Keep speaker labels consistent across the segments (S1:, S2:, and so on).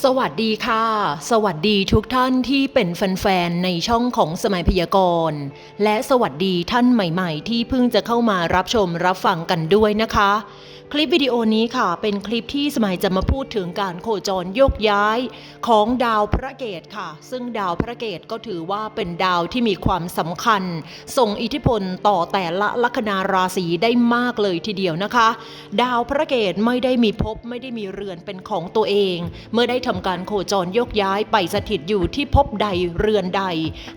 S1: สวัสดีค่ะ สวัสดีทุกท่านที่เป็นแฟนๆในช่องของสมัยพยากรณ์ และสวัสดีท่านใหม่ๆ ที่เพิ่งจะเข้ามารับชมรับฟังกันด้วยนะคะ คลิปวิดีโอนี้ค่ะ เป็นคลิปที่สมัยจะมาพูดถึงการโคจรโยกย้ายของดาวพระเกตค่ะ ซึ่งดาวพระเกตก็ถือว่าเป็นดาวที่มีความสำคัญ ส่งอิทธิพลต่อแต่ละลัคนาราศีได้มากเลยทีเดียวนะคะ ดาวพระเกตไม่ได้มีภพไม่ได้มีเรือนเป็นของตัวเอง เมื่อได้ทำการโคจรยกย้ายไปสถิตอยู่ที่ภพใดเรือนใด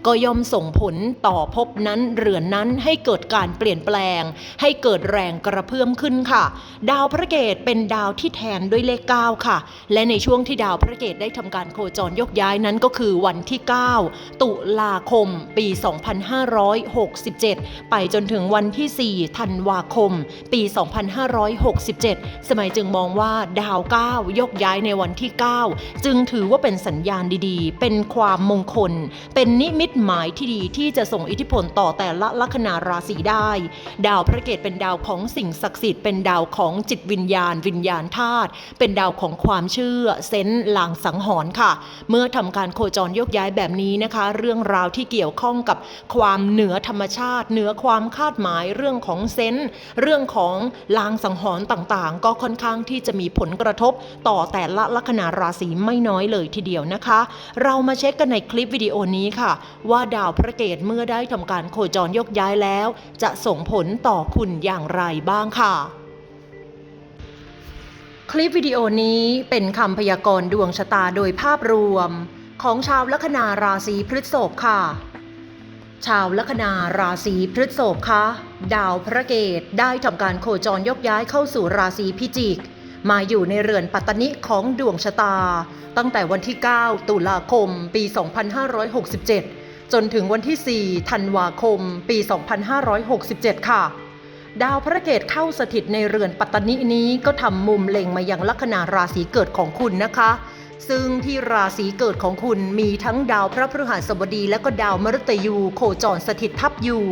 S1: ก็ย่อมส่งผลต่อภพนั้นเรือนนั้นให้เกิดการเปลี่ยนแปลง ให้เกิดแรงกระเพื่อมขึ้นค่ะ ดาวพระเกตเป็นดาวที่แทนด้วยเลข 9 ค่ะ และในช่วงที่ดาวพระเกตได้ทำการโคจรยกย้ายนั้นก็คือวันที่ 9 ตุลาคม ปี 2567 ไปจนถึงวันที่ 4 ธันวาคม ปี 2567 สมัยจึงมองว่าดาว 9 ยกย้ายในวันที่ 9จึงถือว่าเป็นสัญญาณดีๆ เป็นความมงคล เป็นนิมิตหมายที่ดีที่จะส่งอิทธิพลต่อแต่ละลัคนาราศีได้ ดาวพระเกตเป็นดาวของสิ่งศักดิ์สิทธิ์เป็นดาวของจิตวิญญาณ วิญญาณธาตุเป็นดาวของความเชื่อเซนส์ลางสังหรณ์ค่ะ เมื่อทำการโคจรยกย้ายแบบนี้นะคะ เรื่องราวที่เกี่ยวข้องกับความเหนือธรรมชาติ เหนือความคาดหมายเรื่องของเซนส์เรื่องของลางสังหรณ์ต่างๆ ก็ค่อนข้างที่จะมีผลกระทบต่อแต่ละลัคนาราศีไม่น้อยเลยทีเดียวนะคะ เรามาเช็คกันในคลิปวิดีโอนี้ค่ะ ว่าดาวพระเกตเมื่อได้ทำการโคจรยกย้ายแล้ว จะส่งผลต่อคุณอย่างไรบ้างค่ะคลิปวิดีโอนี้เป็นคำพยากรณ์ดวงชะตาโดยภาพรวม ของชาวลัคนาราศีพฤษภค่ะ ชาวลัคนาราศีพฤษภคะดาวพระเกตได้ทำการโคจรยกย้ายเข้าสู่ราศีพิจิก มาอยู่ในเรือนปัตตนิของดวงชะตา ตั้งแต่วันที่ 9 ตุลาคม ปี 2567 จนถึงวันที่ 4 ธันวาคม ปี 2567 ค่ะ ดาวพระเกตเข้าสถิตในเรือนปัตตนินี้ก็ทำมุมเล็งมายังลัคนาราศีเกิดของคุณนะคะ ซึ่งที่ราศีเกิดของคุณมีทั้งดาวพระพฤหัสบดีและก็ดาวมฤตยูโคจรสถิตทับอยู่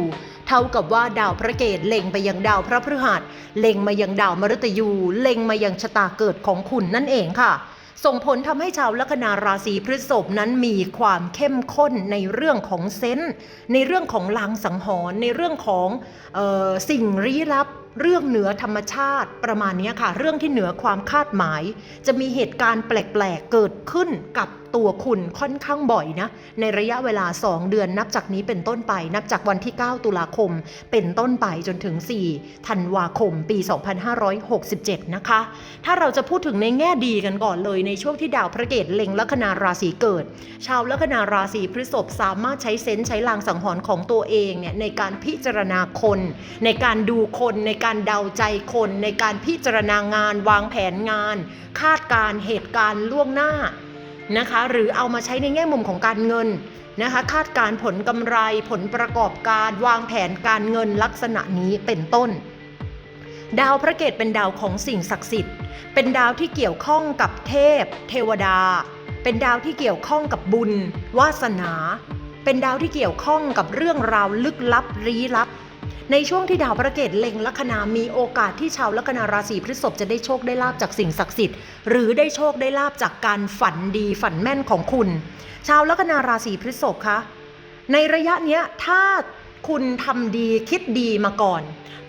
S1: ท่ากับว่าดาวพระเกตเล็งไปยังดาวพระพฤหัสเล็งมายังดาวมฤตยู เล็งมายังชะตาเกิดของคุณนั่นเองค่ะ ส่งผลทำให้ชาวลัคนาราศีพฤษภนั้นมีความเข้มข้นในเรื่องของเซนส์ในเรื่องของลางสังหรณ์ในเรื่องของออสิ่งลี้ลับ เรื่องเหนือธรรมชาติประมาณนี้ค่ะ เรื่องที่เหนือความคาดหมาย จะมีเหตุการณ์แปลกๆเกิดขึ้นกับตัวคุณค่อนข้างบ่อยนะ ในระยะเวลา 2 เดือนนับจากนี้เป็นต้นไป นับจากวันที่ 9 ตุลาคม เป็นต้นไปจนถึง 4 ธันวาคม ปี 2567 นะคะ ถ้าเราจะพูดถึงในแง่ดีกันก่อนเลยในช่วงที่ดาวพระเกตเล็งลัคนาราศีเกิด ชาวลัคนาราศีพฤษภสามารถใช้เซนส์ใช้ลางสังหรณ์ของตัวเองเนี่ยในการพิจารณาคน ในการดูคนในการเดาใจคนในการพิจารณางาน วางแผนงาน คาดการณ์เหตุการณ์ล่วงหน้านะคะ หรือเอามาใช้ในแง่มุมของการเงินนะคะ คาดการณ์ผลกำไรผลประกอบการวางแผนการเงินลักษณะนี้เป็นต้น ดาวพระเกตเป็นดาวของสิ่งศักดิ์สิทธิ์ เป็นดาวที่เกี่ยวข้องกับเทพ เทวดา เป็นดาวที่เกี่ยวข้องกับบุญ วาสนา เป็นดาวที่เกี่ยวข้องกับเรื่องราวลึกลับลี้ลับ ในช่วงที่ดาวพระเกตเล็งลัคนามีโอกาสที่ชาวลัคนาราศีพฤษภจะได้โชคได้ลาบจากสิ่งศักดิ์สิทธิ์ หรือได้โชคได้ลาบจากการฝันดีฝันแม่นของคุณ ชาวลัคนาราศีพฤษภคะในระยะเนี้ยถ้าคุณทำดีคิดดีมาก่อน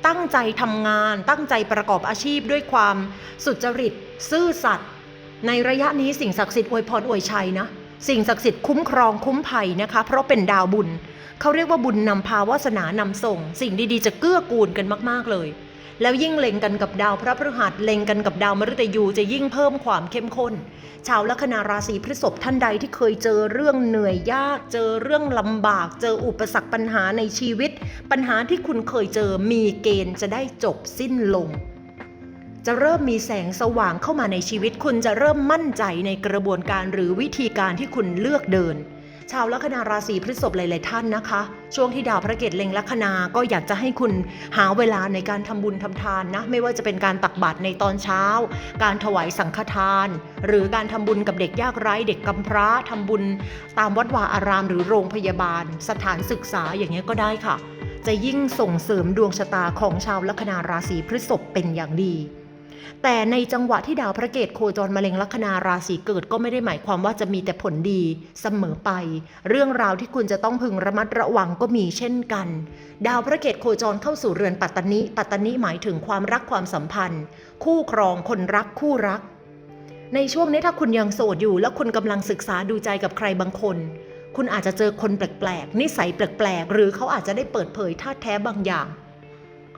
S1: ตั้งใจทำงาน ตั้งใจประกอบอาชีพด้วยความสุจริต ซื่อสัตย์ในระยะนี้สิ่งศักดิ์สิทธิ์อวยพรอวยชัยนะ สิ่งศักดิ์สิทธิ์คุ้มครองคุ้มภัยนะคะ เพราะเป็นดาวบุญ เขาเรียกว่าบุญนำพาวาสนานำส่ง สิ่งดีๆ จะเกื้อกูลกันมากๆเลย แล้วยิ่งเล็งกันกับดาวพระพฤหัสเล็งกันกับดาวมฤตยูจะยิ่งเพิ่มความเข้มข้น ชาวลัคนาราศีพฤษภท่านใดที่เคยเจอเรื่องเหนื่อยยาก เจอเรื่องลำบาก เจออุปสรรคปัญหาในชีวิต ปัญหาที่คุณเคยเจอมีเกณฑ์จะได้จบสิ้นลง จะเริ่มมีแสงสว่างเข้ามาในชีวิต คุณจะเริ่มมั่นใจในกระบวนการหรือวิธีการที่คุณเลือกเดิน ชาวลัคนาราศีพฤษภหลาย ๆ ท่านนะคะ ช่วงที่ดาวพระเกตเล็งลัคนาก็อยากจะให้คุณหาเวลาในการทำบุญทำทานนะ ไม่ว่าจะเป็นการตักบาตรในตอนเช้า การถวายสังฆทาน หรือการทำบุญกับเด็กยากไร้เด็กกำพร้าทำบุญ ตามวัดวาอาราม หรือโรงพยาบาล สถานศึกษาอย่างเงี้ยก็ได้ค่ะจะยิ่งส่งเสริมดวงชะตาของชาวลัคนาราศีพฤษภเป็นอย่างดี แต่ในจังหวะที่ดาวพระเกตโคจรมะเร็งลัคนาราศีเกิดก็ไม่ได้หมายความว่าจะมีแต่ผลดีเสมอไป เรื่องราวที่คุณจะต้องพึงระมัดระวังก็มีเช่นกัน ดาวพระเกตโคจรเข้าสู่เรือนปัตตนิปัตตนิหมายถึงความรักความสัมพันธ์ คู่ครองคนรักคู่รัก ในช่วงนี้ถ้าคุณยังโสดอยู่ แล้วคุณกำลังศึกษาดูใจกับใครบางคน คุณอาจจะเจอคนแปลกๆนิสัยแปลกๆหรือเขาอาจจะได้เปิดเผยท่าแท้บางอย่าง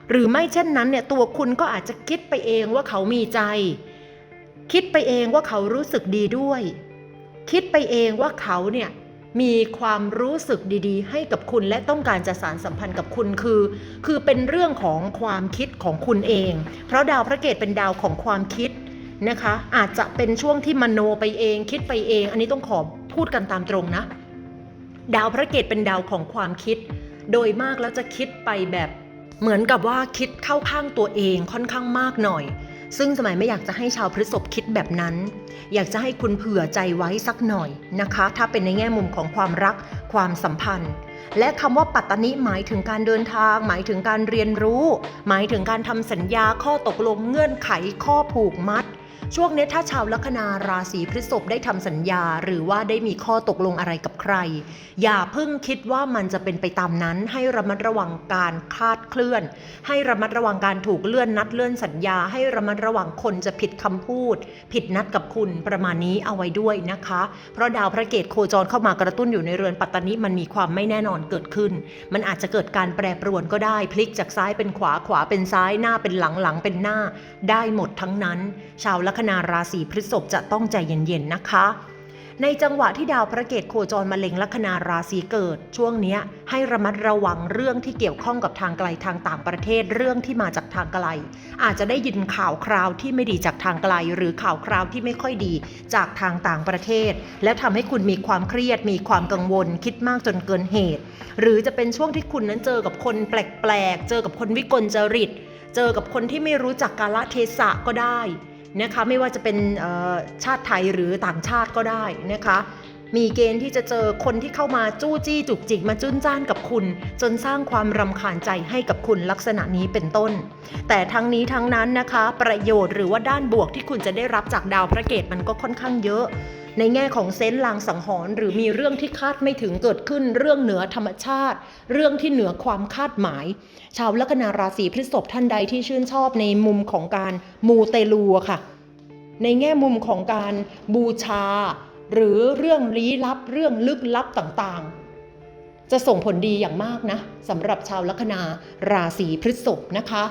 S1: หรือไม่เช่นนั้นเนี่ยตัวคุณก็อาจจะคิดไปเองว่าเขามีใจ คิดไปเองว่าเขารู้สึกดีด้วย คิดไปเองว่าเขาเนี่ยมีความรู้สึกดีๆ ให้กับคุณและต้องการจะสารสัมพันธ์กับคุณคือ คือเป็นเรื่องของความคิดของคุณเอง เพราะดาวพระเกตเป็นดาวของความคิดนะคะ อาจจะเป็นช่วงที่มโนไปเอง คิดไปเอง อันนี้ต้องขอพูดกันตามตรงนะ ดาวพระเกตเป็นดาวของความคิด โดยมากแล้วจะคิดไปแบบ เหมือนกับว่าคิดเข้าข้างตัวเองค่อนข้างมากหน่อย ซึ่งสมัยไม่อยากจะให้ชาวพฤษภคิดแบบนั้น อยากจะให้คุณเผื่อใจไว้สักหน่อยนะคะ ถ้าเป็นในแง่มุมของความรักความสัมพันธ์ และคำว่าปัตตนิหมายถึงการเดินทาง หมายถึงการเรียนรู้ หมายถึงการทำสัญญาข้อตกลงเงื่อนไขข้อผูกมัด ช่วงนี้ถ้าชาวลัคนาราศีพฤษภได้ทำสัญญา หรือว่าได้มีข้อตกลงอะไรกับใคร อย่าเพิ่งคิดว่ามันจะเป็นไปตามนั้นให้ระมัดระวังการคาดเคลื่อน ให้ระมัดระวังการถูกเลื่อนนัดเลื่อนสัญญา ให้ระมัดระวังคนจะผิดคำพูด ผิดนัดกับคุณประมาณนี้เอาไว้ด้วยนะคะ เพราะดาวพระเกตโคจรเข้ามากระตุ้นอยู่ในเรือนปัตตานิมันมีความไม่แน่นอนเกิดขึ้น มันอาจจะเกิดการแปรปรวนก็ได้พลิกจากซ้ายเป็นขวาขวาเป็นซ้ายหน้าเป็นหลังหลังเป็นหน้า ได้หมดทั้งนั้น ชาวลัคนาราศีพฤษภจะต้องใจเย็นๆนะคะ ในจังหวะที่ดาวพระเกตโคจรมาเล็งลัคนาราศีเกิด ช่วงนี้ให้ระมัดระวังเรื่องที่เกี่ยวข้องกับทางไกลทางต่างประเทศเรื่องที่มาจากทางไกล อาจจะได้ยินข่าวคราวที่ไม่ดีจากทางไกล หรือข่าวคราวที่ไม่ค่อยดีจากทางต่างประเทศ และทำให้คุณมีความเครียด มีความกังวล คิดมากจนเกินเหตุ หรือจะเป็นช่วงที่คุณนั้นเจอกับคนแปลกๆเจอกับคนวิกลจริตเจอกับคนที่ไม่รู้จักกาลเทศะก็ได้ นะคะไม่ว่าจะเป็นชาติไทยหรือต่างชาติก็ได้นะคะ มีเกณฑ์ที่จะเจอคนที่เข้ามาจู้จี้จุกจิกมาจุนจ้านกับคุณ จนสร้างความรำคาญใจให้กับคุณลักษณะนี้เป็นต้น แต่ทั้งนี้ทั้งนั้นนะคะ ประโยชน์หรือว่าด้านบวกที่คุณจะได้รับจากดาวพระเกตมันก็ค่อนข้างเยอะ ในแง่ของเซนส์ลางสังหรณ์หรือมีเรื่องที่คาดไม่ถึงเกิดขึ้นเรื่องเหนือธรรมชาติ เรื่องที่เหนือความคาดหมาย ชาวลัคนาราศีพฤษภท่านใดที่ชื่นชอบในมุมของการมูเตลูอะค่ะในแง่มุมของการบูชา หรือเรื่องลี้ลับเรื่องลึกลับต่างๆ จะส่งผลดีอย่างมากนะสำหรับชาวลัคนาราศีพฤษภนะคะ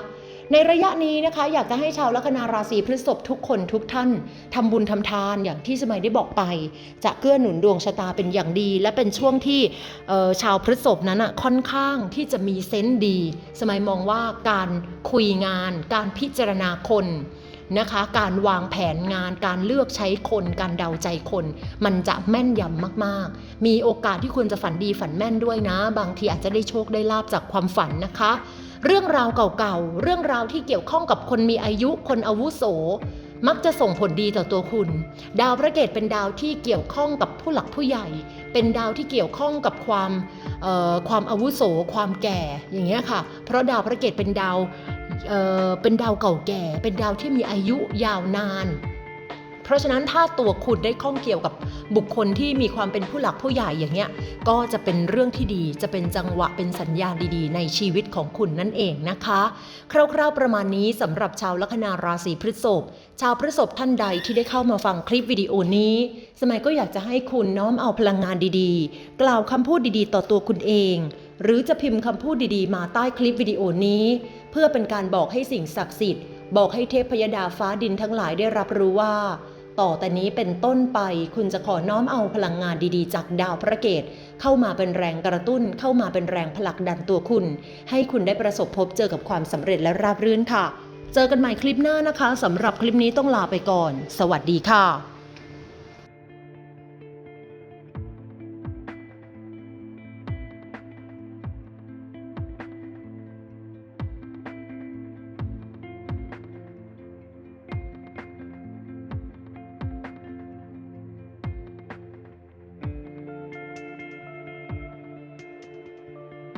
S1: ในระยะนี้นะคะ อยากจะให้ชาวลัคนาราศีพฤษภทุกคนทุกท่านทำบุญทำทานอย่างที่สมัยได้บอกไป จะเกื้อหนุนดวงชะตาเป็นอย่างดี และเป็นช่วงที่ชาวพฤษภนั้นอะค่อนข้างที่จะมีเซนส์ดี สมัยมองว่าการคุยงาน การพิจารณาคน นะคะ การวางแผนงาน การเลือกใช้คน การเดาใจคน มันจะแม่นยำมากๆ มีโอกาสที่คุณจะฝันดีฝันแม่นด้วยนะ บางทีอาจจะได้โชคได้ลาบจากความฝันนะคะ เรื่องราวเก่าๆ เรื่องราวที่เกี่ยวข้องกับคนมีอายุ คนอาวุโส มักจะส่งผลดีต่อตัวคุณ ดาวพระเกตเป็นดาวที่เกี่ยวข้องกับผู้หลักผู้ใหญ่ เป็นดาวที่เกี่ยวข้องกับความความอาวุโส ความแก่อย่างเงี้ยค่ะ เพราะดาวพระเกตเป็นดาว เป็นดาวเก่าแก่ เป็นดาวที่มีอายุยาวนาน เพราะฉะนั้นถ้าตัวคุณได้ข้องเกี่ยวกับบุคคลที่มีความเป็นผู้หลักผู้ใหญ่อย่างเงี้ยก็จะเป็นเรื่องที่ดีจะเป็นจังหวะเป็นสัญญาณดีๆ ในชีวิตของคุณนั่นเองนะคะ คร่าวๆประมาณนี้สำหรับชาวลัคนาราศีพฤษภชาวพฤษภท่านใดที่ได้เข้ามาฟังคลิปวิดีโอนี้ สมัยก็อยากจะให้คุณน้อมเอาพลังงานดีๆ กล่าวคำพูดดีๆ ต่อตัวคุณเอง หรือจะพิมพ์คำพูดดีๆ มาใต้คลิปวิดีโอนี้ เพื่อเป็นการบอกให้สิ่งศักดิ์สิทธิ์ บอกให้เทพพยดาฟ้าดินทั้งหลายได้รับรู้ว่า ต่อแต่นี้เป็นต้นไปคุณจะขอน้อมเอาพลังงานดีๆ จากดาวพระเกตเข้ามาเป็นแรงกระตุ้น เข้ามาเป็นแรงผลักดันตัวคุณ ให้คุณได้ประสบพบเจอกับความสำเร็จและราบรื่นค่ะ เจอกันใหม่คลิปหน้านะคะสำหรับคลิปนี้ต้องลาไปก่อน สวัสดีค่ะ